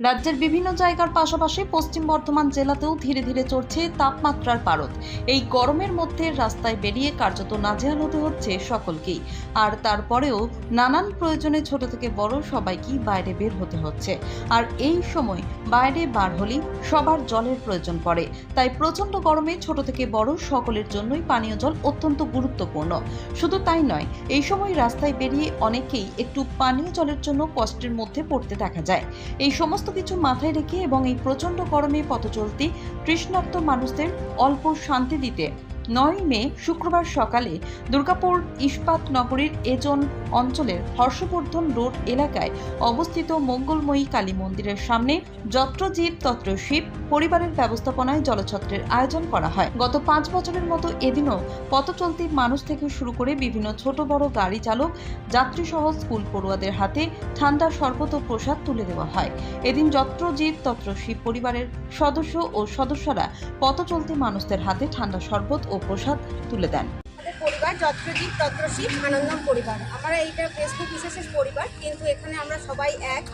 রাজ্যের বিভিন্ন জায়গার পাশাপাশি পশ্চিম বর্ধমান জেলাতেও ধীরে ধীরে চড়ছে তাপমাত্রার পারদ। এই গরমের মধ্যে রাস্তায় বেরিয়ে কার্যত নাজেহাল হতে হচ্ছে সকলকেই। আর তারপরেও নানান প্রয়োজনে ছোট থেকে বড় সবাইকেই বাইরে বের হতে হচ্ছে। আর এই সময় বাইরে বার হলেই সবার জলের প্রয়োজন পড়ে। তাই প্রচণ্ড গরমে ছোট থেকে বড় সকলের জন্যই পানীয় জল অত্যন্ত গুরুত্বপূর্ণ। শুধু তাই নয়, এই সময় রাস্তায় বেরিয়ে অনেকেই একটু পানীয় জলের জন্য কষ্টের মধ্যে পড়তে দেখা যায়। এই সমস্ত কিছু মাথায় রেখে এবং এই প্রচণ্ড গরমে পথচলতি তৃষ্ণার্ত মানুষদের অল্প শান্তি দিতে নয় মে, শুক্রবার সকালে দুর্গাপুর ইস্পাত নগরীর এজন অঞ্চলের হর্ষবর্ধন রোড এলাকায় অবস্থিত মঙ্গলময়ী কালী মন্দিরের সামনে যত্রজীব তত্র শিব পরিবারের ব্যবস্থাপনায় জলছত্রের আয়োজন করা হয়। গত পাঁচ বছরের মতো এদিনও পথ চলতি মানুষ থেকে শুরু করে বিভিন্ন ছোট বড় গাড়ি চালক যাত্রীসহ স্কুল পড়ুয়াদের হাতে ঠান্ডা শরবত ও প্রসাদ তুলে দেওয়া হয়। এদিন যত্রজীব তত্র শিব পরিবারের সদস্য ও সদস্যরা পথ চলতি মানুষদের হাতে ঠান্ডা শরবত ও প্রসাদ তুলে দেন। আমাদের পরিবার যত্রজীব তত্রশীব আনন্দম পরিবার। আমরা এইটা ফেসবুক বিশেষের পরিবার কিন্তু এখানে আমরা সবাই এক।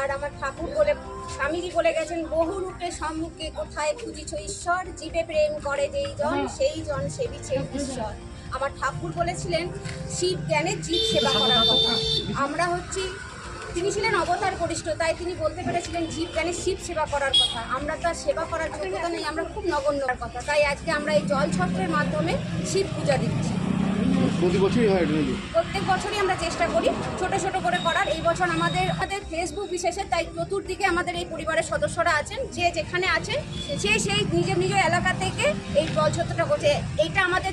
আর আমার ঠাকুর বলে স্বামীজি বলে গেছেন বহু রূপে সম্মুখে কোথায় খুঁজিছ ঈশ্বর? জীবে প্রেম করে যেই জন সেই জন সেবিছে ঈশ্বর। আমার ঠাকুর বলেছিলেন শিব জ্ঞানে জীব সেবা করার কথা। আমরা হচ্ছি তিনি ছিলেন অবতার করিষ্ঠ তাই তিনি বলতে পেরেছিলেন জীব জ্ঞানে শিব সেবা করার কথা। আমরা তার সেবা করার যোগ্যতা নেই আমরা খুব নগণ্যর কথা। তাই আজকে আমরা এই জল ছত্রের মাধ্যমে শিব পূজা দিচ্ছি। প্রতি বছরই হয় প্রত্যেক বছরই আমরা চেষ্টা করি ছোট ছোট করে করার। এই বছর আমাদের আমাদের ফেসবুক বিশেষে তাই চতুর্দিকে আমাদের এই পরিবারের সদস্যরা আছেন যে যেখানে আছেন সে সেই নিজের নিজের এলাকা থেকে এই জলছত্রটা করছে। এইটা আমাদের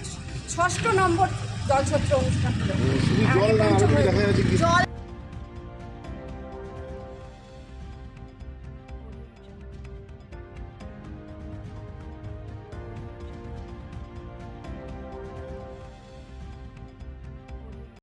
ষষ্ঠ নম্বর জলছত্র অনুষ্ঠান। জল না আরও কিছু দেখা যাচ্ছে কি? জল